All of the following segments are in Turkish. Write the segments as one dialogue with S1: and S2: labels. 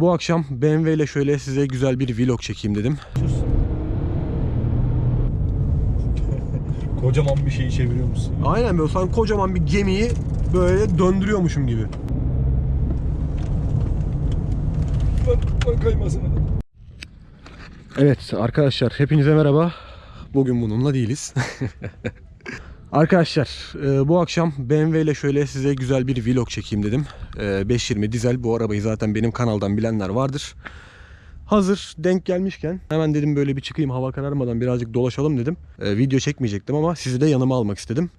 S1: Bu akşam BMW ile şöyle size güzel bir vlog çekeyim dedim.
S2: Kocaman bir şeyi çeviriyor musun?
S1: Aynen böyle sanki kocaman bir gemiyi böyle döndürüyormuşum gibi.
S2: Bak.
S1: Evet arkadaşlar hepinize merhaba. Bugün bununla değiliz. arkadaşlar e, bu akşam BMW ile şöyle size güzel bir vlog çekeyim dedim. E, 520 dizel bu arabayı zaten benim kanaldan bilenler vardır. Hazır denk gelmişken hemen dedim böyle bir çıkayım hava kararmadan birazcık dolaşalım dedim. E, video çekmeyecektim ama sizi de yanıma almak istedim.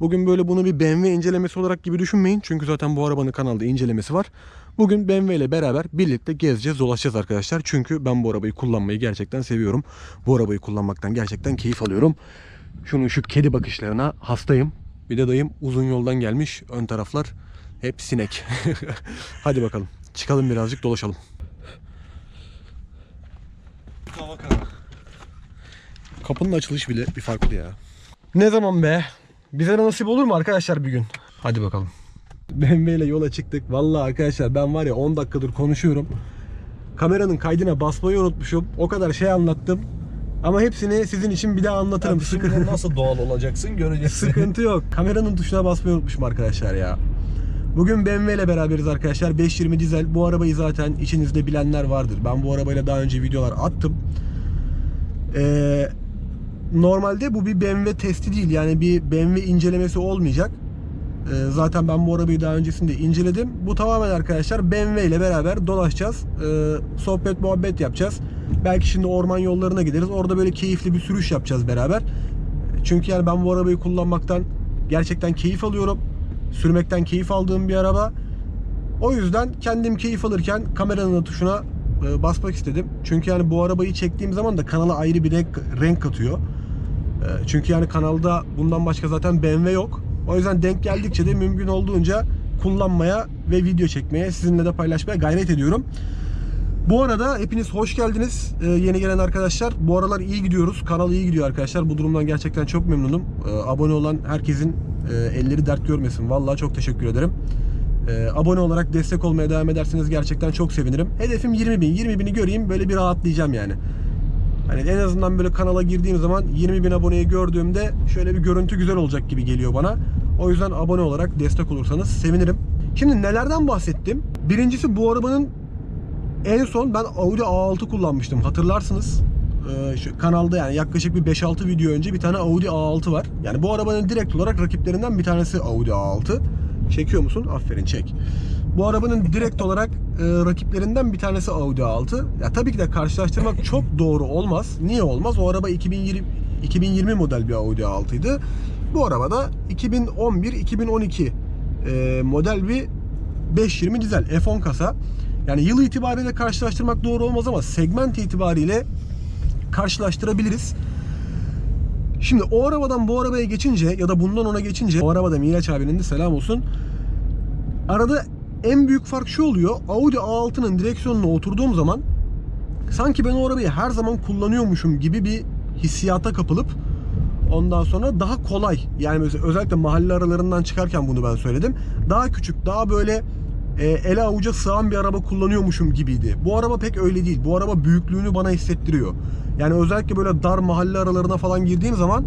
S1: Bugün böyle bunu bir BMW incelemesi olarak gibi düşünmeyin. Çünkü zaten bu arabanın kanalda incelemesi var. Bugün BMW ile beraber birlikte gezeceğiz, dolaşacağız arkadaşlar. Çünkü ben bu arabayı kullanmayı gerçekten seviyorum. Bu arabayı kullanmaktan gerçekten keyif alıyorum. Şunun şu kedi bakışlarına hastayım. Bir de dayım uzun yoldan gelmiş. Ön taraflar hep sinek. Hadi bakalım. Çıkalım birazcık dolaşalım.
S2: Hava karar.
S1: Kapının açılış bile bir farklı ya. Ne zaman be? Bize de nasip olur mu arkadaşlar bir gün? Hadi bakalım. BMW ile yola çıktık. Vallahi arkadaşlar ben var ya 10 dakikadır konuşuyorum. Kameranın kaydına basmayı unutmuşum. O kadar şey anlattım. Ama hepsini sizin için bir daha anlatırım.
S2: Tabii
S1: Sıkı-
S2: şimdi nasıl doğal olacaksın göreceksin.
S1: Sıkıntı yok. Kameranın tuşuna basmayı unutmuşum arkadaşlar ya. Bugün BMW ile beraberiz arkadaşlar. 520 dizel. Bu arabayı zaten içinizde bilenler vardır. Ben bu arabayla daha önce videolar attım. Ee, normalde bu bir BMW testi değil. Yani bir BMW incelemesi olmayacak. Ee, zaten ben bu arabayı daha öncesinde inceledim. Bu tamamen arkadaşlar BMW ile beraber dolaşacağız. Ee, sohbet muhabbet yapacağız. Belki şimdi orman yollarına gideriz. Orada böyle keyifli bir sürüş yapacağız beraber. Çünkü yani ben bu arabayı kullanmaktan gerçekten keyif alıyorum. Sürmekten keyif aldığım bir araba. O yüzden kendim keyif alırken kameranın tuşuna e, basmak istedim. Çünkü yani bu arabayı çektiğim zaman da kanala ayrı bir renk, renk katıyor. E, Çünkü yani kanalda bundan başka zaten BMW yok. O yüzden denk geldikçe de mümkün olduğunca kullanmaya ve video çekmeye, sizinle de paylaşmaya gayret ediyorum. Bu arada hepiniz hoş geldiniz ee, yeni gelen arkadaşlar. Bu aralar iyi gidiyoruz. Kanal iyi gidiyor arkadaşlar. Bu durumdan gerçekten çok memnunum. Ee, abone olan herkesin e, elleri dert görmesin. Vallahi çok teşekkür ederim. Ee, abone olarak destek olmaya devam ederseniz gerçekten çok sevinirim. Hedefim 20 bin. 20 bini göreyim böyle bir rahatlayacağım yani. Hani en azından böyle kanala girdiğim zaman 20 bin aboneyi gördüğümde şöyle bir görüntü güzel olacak gibi geliyor bana. O yüzden abone olarak destek olursanız sevinirim. Şimdi nelerden bahsettim? Birincisi bu arabanın en son ben Audi A6 kullanmıştım hatırlarsınız. Ee, şu kanalda yani yaklaşık bir 5-6 video önce bir tane Audi A6 var. Yani bu arabanın direkt olarak rakiplerinden bir tanesi Audi A6. Çekiyor musun? Aferin çek. Bu arabanın direkt olarak e, rakiplerinden bir tanesi Audi A6. Ya tabii ki de karşılaştırmak çok doğru olmaz. Niye olmaz? O araba 2020 2020 model bir Audi A6 idi. Bu arabada 2011-2012 e, model bir 520 dizel F10 kasa. Yani yıl itibariyle karşılaştırmak doğru olmaz ama segment itibariyle karşılaştırabiliriz. Şimdi o arabadan bu arabaya geçince ya da bundan ona geçince o arabada Miraç abinin de selam olsun. Arada en büyük fark şu oluyor. Audi A6'nın direksiyonuna oturduğum zaman sanki ben o arabayı her zaman kullanıyormuşum gibi bir hissiyata kapılıp ondan sonra daha kolay yani özellikle mahalle aralarından çıkarken bunu ben söyledim. Daha küçük, daha böyle e, ele avuca sığan bir araba kullanıyormuşum gibiydi. Bu araba pek öyle değil. Bu araba büyüklüğünü bana hissettiriyor. Yani özellikle böyle dar mahalle aralarına falan girdiğim zaman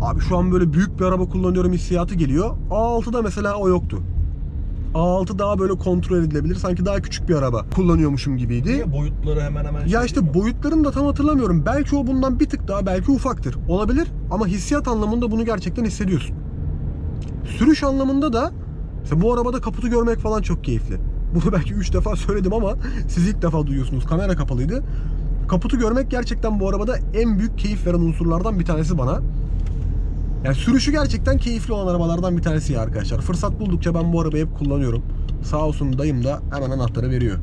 S1: abi şu an böyle büyük bir araba kullanıyorum hissiyatı geliyor. A6'da mesela o yoktu. A6 daha böyle kontrol edilebilir. Sanki daha küçük bir araba kullanıyormuşum gibiydi.
S2: Niye boyutları hemen hemen
S1: Ya
S2: şey
S1: işte
S2: mi?
S1: boyutlarını da tam hatırlamıyorum. Belki o bundan bir tık daha belki ufaktır. Olabilir ama hissiyat anlamında bunu gerçekten hissediyorsun. Sürüş anlamında da mesela bu arabada kaputu görmek falan çok keyifli. Bunu belki 3 defa söyledim ama siz ilk defa duyuyorsunuz. Kamera kapalıydı. Kaputu görmek gerçekten bu arabada en büyük keyif veren unsurlardan bir tanesi bana. Yani sürüşü gerçekten keyifli olan arabalardan bir tanesi ya arkadaşlar. Fırsat buldukça ben bu arabayı hep kullanıyorum. Sağ olsun dayım da hemen anahtarı veriyor.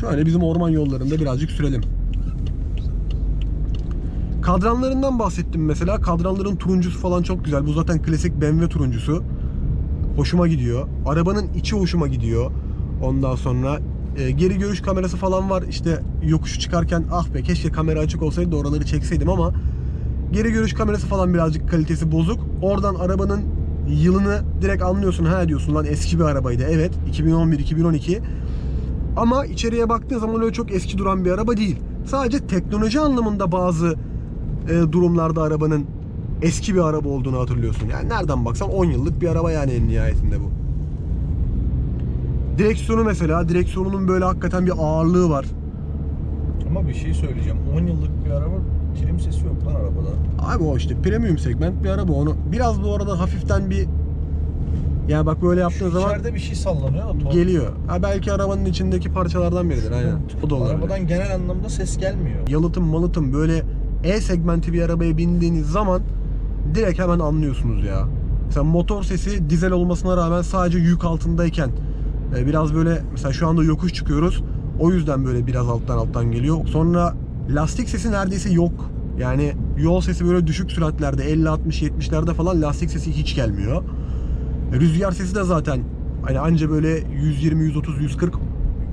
S1: Şöyle bizim orman yollarında birazcık sürelim. Kadranlarından bahsettim mesela. Kadranların turuncusu falan çok güzel. Bu zaten klasik BMW turuncusu. Hoşuma gidiyor. Arabanın içi hoşuma gidiyor. Ondan sonra e, geri görüş kamerası falan var. İşte yokuşu çıkarken ah be keşke kamera açık olsaydı da oraları çekseydim ama geri görüş kamerası falan birazcık kalitesi bozuk. Oradan arabanın yılını direkt anlıyorsun. Ha diyorsun lan eski bir arabaydı. Evet 2011-2012. Ama içeriye baktığın zaman öyle çok eski duran bir araba değil. Sadece teknoloji anlamında bazı e, durumlarda arabanın eski bir araba olduğunu hatırlıyorsun. Yani nereden baksan 10 yıllık bir araba yani en nihayetinde bu. Direksiyonu mesela, direksiyonunun böyle hakikaten bir ağırlığı var.
S2: Ama bir şey söyleyeceğim. 10 yıllık bir araba trim sesi yok arabada.
S1: Abi o işte premium segment bir araba. Onu biraz bu arada hafiften bir yani bak böyle yaptığın zaman
S2: içeride bir şey sallanıyor da
S1: geliyor. Ha belki arabanın içindeki parçalardan biridir aynen. O da olabilir.
S2: Arabadan genel anlamda ses gelmiyor.
S1: Yalıtım malıtım böyle E segmenti bir arabaya bindiğiniz zaman direkt hemen anlıyorsunuz ya. Mesela motor sesi dizel olmasına rağmen sadece yük altındayken e, biraz böyle mesela şu anda yokuş çıkıyoruz. O yüzden böyle biraz alttan alttan geliyor. Sonra lastik sesi neredeyse yok. Yani yol sesi böyle düşük süratlerde 50 60 70'lerde falan lastik sesi hiç gelmiyor. E, Rüzgar sesi de zaten hani anca böyle 120 130 140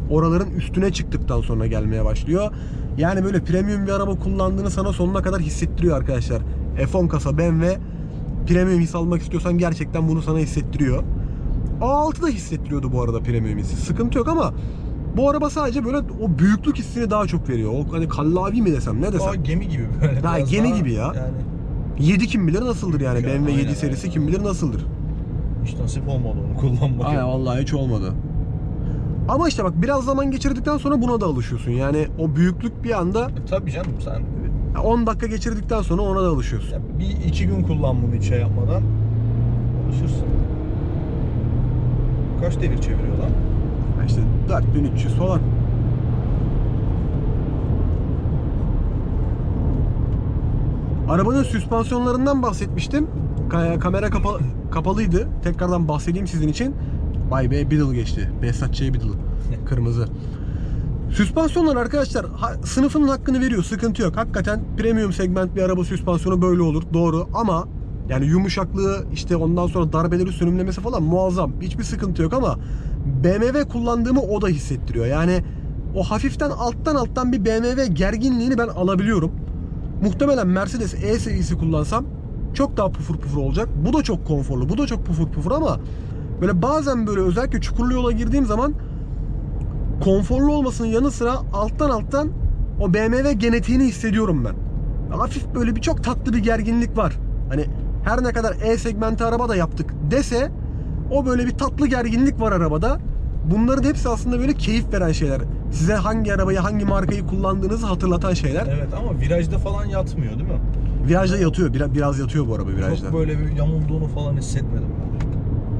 S1: oraların üstüne çıktıktan sonra gelmeye başlıyor. Yani böyle premium bir araba kullandığını sana sonuna kadar hissettiriyor arkadaşlar. F10 kasa BMW premium his almak istiyorsan gerçekten bunu sana hissettiriyor. A6 da hissettiriyordu bu arada premium hissi. Sıkıntı yok ama bu araba sadece böyle o büyüklük hissini daha çok veriyor. O hani kallavi mi desem ne desem.
S2: Daha gemi gibi böyle.
S1: Ha,
S2: biraz
S1: gemi
S2: daha-
S1: gibi ya.
S2: Yani
S1: 7 kim bilir nasıldır yani.
S2: Ya,
S1: BMW 7
S2: aynen,
S1: serisi
S2: aynen.
S1: kim bilir nasıldır.
S2: hiç nasip olmadı onu kullanmak.
S1: Aynen vallahi hiç olmadı. Ama işte bak biraz zaman geçirdikten sonra buna da alışıyorsun. Yani o büyüklük bir anda
S2: E, tabii canım sen
S1: 10 dakika geçirdikten sonra ona da alışıyorsun.
S2: ya bir iki gün kullan bunu hiç şey yapmadan alışırsın. Kaç devir çeviriyor lan?
S1: İşte 4300 falan. Arabanın süspansiyonlarından bahsetmiştim. Ka- kamera kapalı, kapalıydı. Tekrardan bahsedeyim sizin için. Vay be Beetle geçti. Behzat Ç. Beetle. Kırmızı. Süspansiyonlar arkadaşlar ha- sınıfının hakkını veriyor. Sıkıntı yok. Hakikaten premium segment bir araba süspansiyonu böyle olur. Doğru ama yani yumuşaklığı işte ondan sonra darbeleri sönümlemesi falan muazzam. Hiçbir sıkıntı yok ama BMW kullandığımı o da hissettiriyor. Yani o hafiften alttan alttan bir BMW gerginliğini ben alabiliyorum. Muhtemelen Mercedes E serisi kullansam çok daha pufur pufur olacak. Bu da çok konforlu. Bu da çok pufur pufur ama böyle bazen böyle özellikle çukurlu yola girdiğim zaman konforlu olmasının yanı sıra alttan alttan o BMW genetiğini hissediyorum ben. Hafif böyle bir çok tatlı bir gerginlik var. Hani her ne kadar E segmenti araba da yaptık dese o böyle bir tatlı gerginlik var arabada. Bunların hepsi aslında böyle keyif veren şeyler. Size hangi arabayı, hangi markayı kullandığınızı hatırlatan şeyler.
S2: Evet ama virajda falan yatmıyor değil mi?
S1: Virajda yatıyor. Biraz, biraz yatıyor bu araba virajda.
S2: Çok böyle bir yamulduğunu falan hissetmedim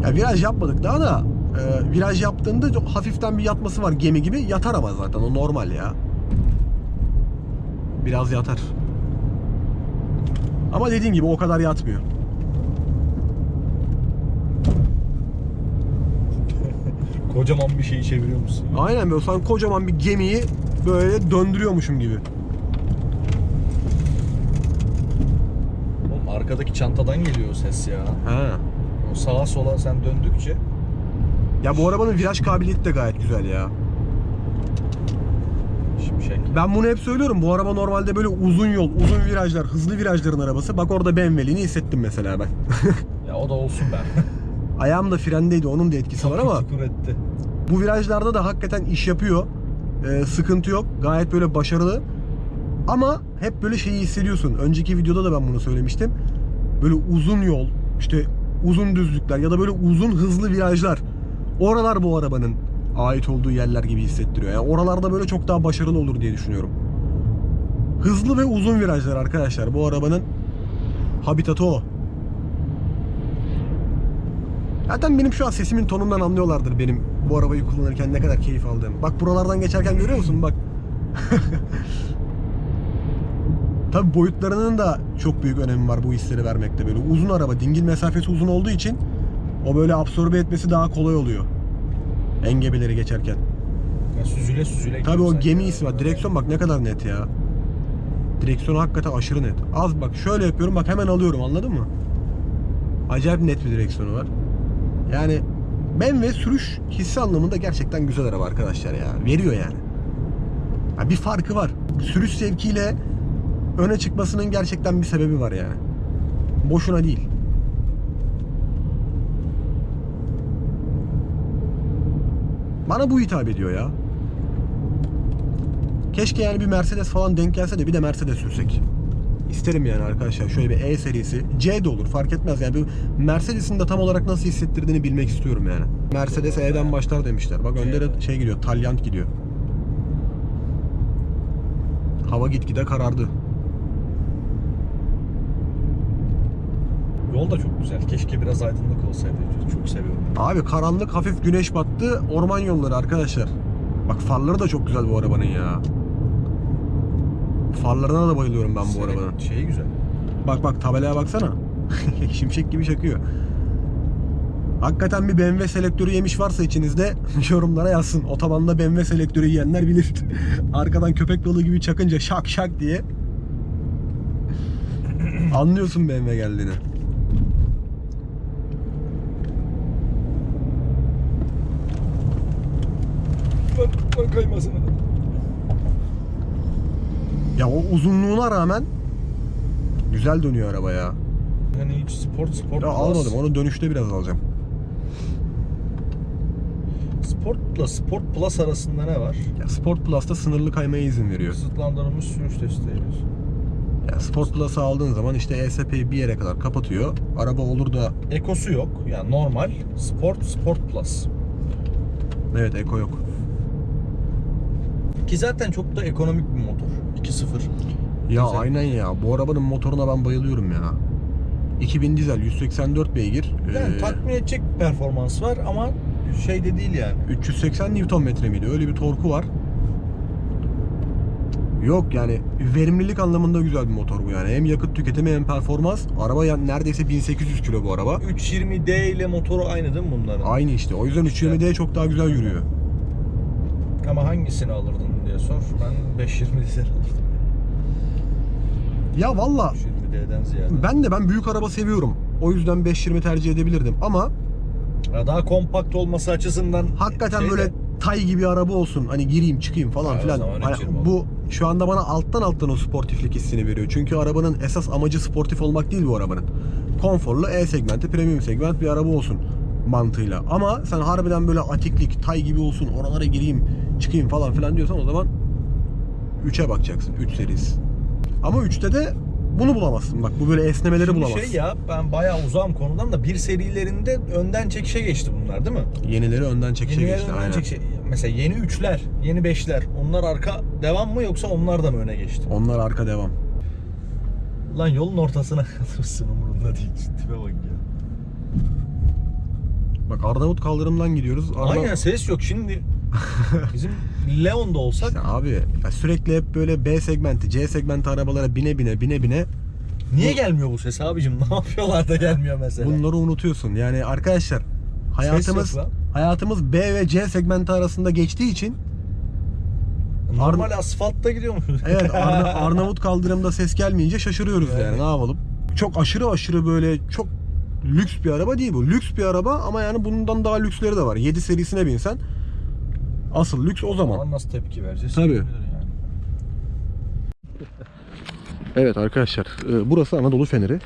S2: ben.
S1: Ya viraj yapmadık daha da e, viraj yaptığında çok hafiften bir yatması var gemi gibi. Yatar ama zaten o normal ya. Biraz yatar. Ama dediğim gibi o kadar yatmıyor.
S2: Kocaman bir şeyi çeviriyor musun?
S1: Aynen böyle sanki kocaman bir gemiyi böyle döndürüyormuşum gibi.
S2: Oğlum arkadaki çantadan geliyor o ses ya.
S1: Ha.
S2: O sağa sola sen döndükçe
S1: Ya bu arabanın viraj kabiliyeti de gayet güzel ya.
S2: şimşek.
S1: Ben bunu hep söylüyorum. Bu araba normalde böyle uzun yol, uzun virajlar, hızlı virajların arabası. Bak orada BMW'liğini hissettim mesela ben.
S2: Ya o da olsun ben.
S1: Ayağım da frendeydi. Onun da etkisi var ama
S2: etti.
S1: bu virajlarda da hakikaten iş yapıyor. Ee, sıkıntı yok. Gayet böyle başarılı. Ama hep böyle şeyi hissediyorsun. Önceki videoda da ben bunu söylemiştim. Böyle uzun yol, işte uzun düzlükler ya da böyle uzun hızlı virajlar. Oralar bu arabanın ait olduğu yerler gibi hissettiriyor. Yani oralarda böyle çok daha başarılı olur diye düşünüyorum. Hızlı ve uzun virajlar arkadaşlar. Bu arabanın habitatı o. Zaten benim şu an sesimin tonundan anlıyorlardır benim bu arabayı kullanırken ne kadar keyif aldığımı. Bak buralardan geçerken görüyor musun? Bak. Tabi boyutlarının da çok büyük önemi var bu hisleri vermekte böyle. Uzun araba, dingil mesafesi uzun olduğu için o böyle absorbe etmesi daha kolay oluyor. Engebeleri geçerken.
S2: Ya süzüle süzüle
S1: Tabi o gemi hissi var. Direksiyon bak ne kadar net ya. Direksiyon hakikaten aşırı net. Az bak şöyle yapıyorum bak hemen alıyorum anladın mı? Acayip net bir direksiyonu var. Yani ben ve sürüş hissi anlamında gerçekten güzel araba arkadaşlar ya. Veriyor yani. Ya bir farkı var. Sürüş zevkiyle öne çıkmasının gerçekten bir sebebi var yani. Boşuna değil. Bana bu hitap ediyor ya. Keşke yani bir Mercedes falan denk gelse de bir de Mercedes sürsek. İsterim yani arkadaşlar şöyle bir E serisi. C de olur fark etmez yani. Bir Mercedes'in de tam olarak nasıl hissettirdiğini bilmek istiyorum yani. Mercedes E'den başlar demişler. Bak önde de şey gidiyor. Talyant gidiyor. Hava gitgide karardı.
S2: Yol da çok güzel. Keşke biraz aydınlık olsaydı. Çok seviyorum.
S1: Abi karanlık hafif güneş battı. Orman yolları arkadaşlar. Bak farları da çok güzel bu arabanın ya. Farlarına da bayılıyorum ben bu
S2: Senin
S1: arabanın.
S2: Şeyi güzel.
S1: Bak bak tabelaya baksana. Şimşek gibi çakıyor. Hakikaten bir BMW selektörü yemiş varsa içinizde yorumlara yazsın. Otobanda BMW selektörü yiyenler bilir. Arkadan köpek balığı gibi çakınca şak şak diye. Anlıyorsun BMW geldiğini.
S2: Bak, bak kaymasın.
S1: Ya o uzunluğuna rağmen güzel dönüyor araba ya.
S2: Hani hiç sport sport
S1: Ya almadım onu dönüşte biraz alacağım.
S2: Sportla Sport Plus arasında ne var?
S1: Ya Sport Plus'ta sınırlı kaymaya izin veriyor.
S2: Kısıtlandırılmış sürüş desteği.
S1: Ya Sport Plus'ı aldığın zaman işte ESP'yi bir yere kadar kapatıyor. Araba olur da
S2: Ekosu yok. Yani normal. Sport, Sport Plus.
S1: evet eko yok.
S2: Ki zaten çok da ekonomik bir motor. 2.0.
S1: Ya
S2: Güzel.
S1: aynen ya. Bu arabanın motoruna ben bayılıyorum ya. 2000 dizel 184 beygir.
S2: Yani
S1: Ee,
S2: tatmin edecek performans var ama şey de değil yani.
S1: 380 Nm miydi? Öyle bir torku var. Yok yani verimlilik anlamında güzel bir motor bu yani. Hem yakıt tüketimi hem performans. Araba yani neredeyse 1800 kilo bu araba.
S2: 320D ile motoru aynı değil mi bunların?
S1: Aynı işte. O yüzden 320D çok daha güzel yürüyor.
S2: Ama hangisini alırdın diye sor. Ben 520 dizel alırdım.
S1: Ya valla
S2: 320D'den ziyade.
S1: ben de ben büyük araba seviyorum. O yüzden 520 tercih edebilirdim ama
S2: Ya daha kompakt olması açısından
S1: hakikaten
S2: şey de-
S1: böyle tay gibi araba olsun. Hani gireyim çıkayım falan
S2: Ha, o
S1: filan.
S2: zaman
S1: Hani
S2: 320
S1: bu şu anda bana alttan alttan o sportiflik hissini veriyor. Çünkü arabanın esas amacı sportif olmak değil bu arabanın. Konforlu E segmenti, premium segment bir araba olsun mantığıyla. Ama sen harbiden böyle atiklik, tay gibi olsun, oralara gireyim, çıkayım falan filan diyorsan o zaman 3'e bakacaksın. 3 serisi. Ama 3'te de bunu bulamazsın. Bak bu böyle esnemeleri
S2: Şimdi
S1: bulamazsın.
S2: şey ya ben bayağı uzağım konudan da bir serilerinde önden çekişe geçti bunlar değil mi?
S1: Yenileri önden çekişe
S2: Yenileri
S1: geçti.
S2: önden
S1: aynen.
S2: çekişe. Mesela yeni üçler, yeni beşler onlar arka devam mı yoksa onlar da mı öne geçti?
S1: Onlar arka devam.
S2: Lan yolun ortasına kalırsın umurunda değil. Tipe bak ya.
S1: Bak Arnavut kaldırımdan gidiyoruz. Arna-
S2: Aynen ses yok şimdi. Bizim Leon'da olsak
S1: İşte abi ya sürekli hep böyle B segmenti, C segmenti arabalara bine bine bine bine
S2: niye gelmiyor bu ses abicim? Ne yapıyorlar da gelmiyor mesela?
S1: bunları unutuyorsun. Yani arkadaşlar hayatımız
S2: yok lan.
S1: hayatımız B ve C segmenti arasında geçtiği için
S2: Normal asfaltta gidiyor mu?
S1: evet Arna- Arnavut kaldırımda ses gelmeyince şaşırıyoruz yani.
S2: Yani.
S1: Ne yapalım? Çok aşırı aşırı böyle çok lüks bir araba değil bu. Lüks bir araba ama yani bundan daha lüksleri de var. 7 serisine binsen asıl lüks o zaman.
S2: Nasıl tepki vereceğiz?
S1: Tabii. Evet arkadaşlar e, burası Anadolu Feneri.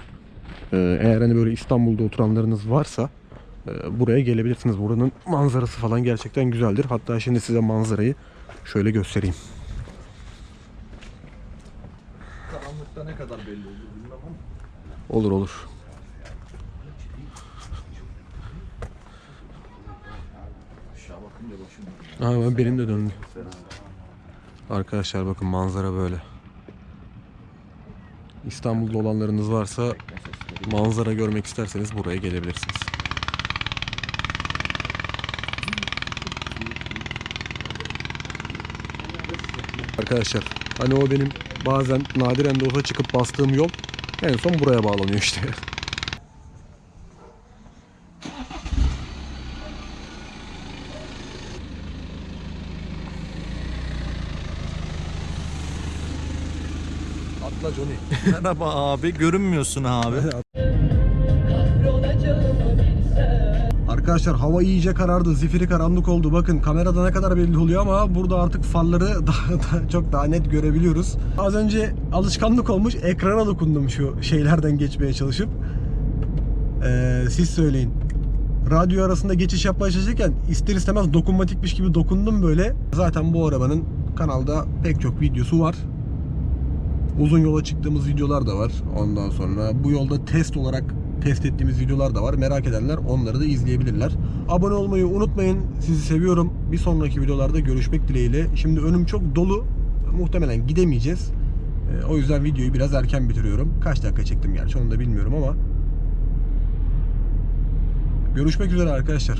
S1: E, Eğer hani böyle İstanbul'da oturanlarınız varsa e, buraya gelebilirsiniz. Buranın manzarası falan gerçekten güzeldir. Hatta şimdi size manzarayı şöyle göstereyim.
S2: Karanlıkta ne kadar belli olur bilmem ama.
S1: Olur olur. Aa, benim de döndü. Arkadaşlar bakın manzara böyle. İstanbul'da olanlarınız varsa manzara görmek isterseniz buraya gelebilirsiniz. Arkadaşlar hani o benim bazen nadiren de olsa çıkıp bastığım yol en son buraya bağlanıyor işte. Atla Johnny.
S2: Merhaba abi görünmüyorsun abi.
S1: Arkadaşlar hava iyice karardı. Zifiri karanlık oldu. Bakın kamerada ne kadar belli oluyor ama burada artık farları daha, daha- çok daha net görebiliyoruz. Az önce alışkanlık olmuş ekrana dokundum şu şeylerden geçmeye çalışıp. Ee, siz söyleyin. Radyo arasında geçiş yapmaya çalışırken ister istemez dokunmatikmiş gibi dokundum böyle. Zaten bu arabanın Kanalda pek çok videosu var. Uzun yola çıktığımız videolar da var. Ondan sonra bu yolda test olarak test ettiğimiz videolar da var. Merak edenler onları da izleyebilirler. Abone olmayı unutmayın. Sizi seviyorum. Bir sonraki videolarda görüşmek dileğiyle. Şimdi önüm çok dolu. Muhtemelen gidemeyeceğiz. Ee, O yüzden videoyu biraz erken bitiriyorum. Kaç dakika çektim gerçi onu da bilmiyorum ama. Görüşmek üzere arkadaşlar.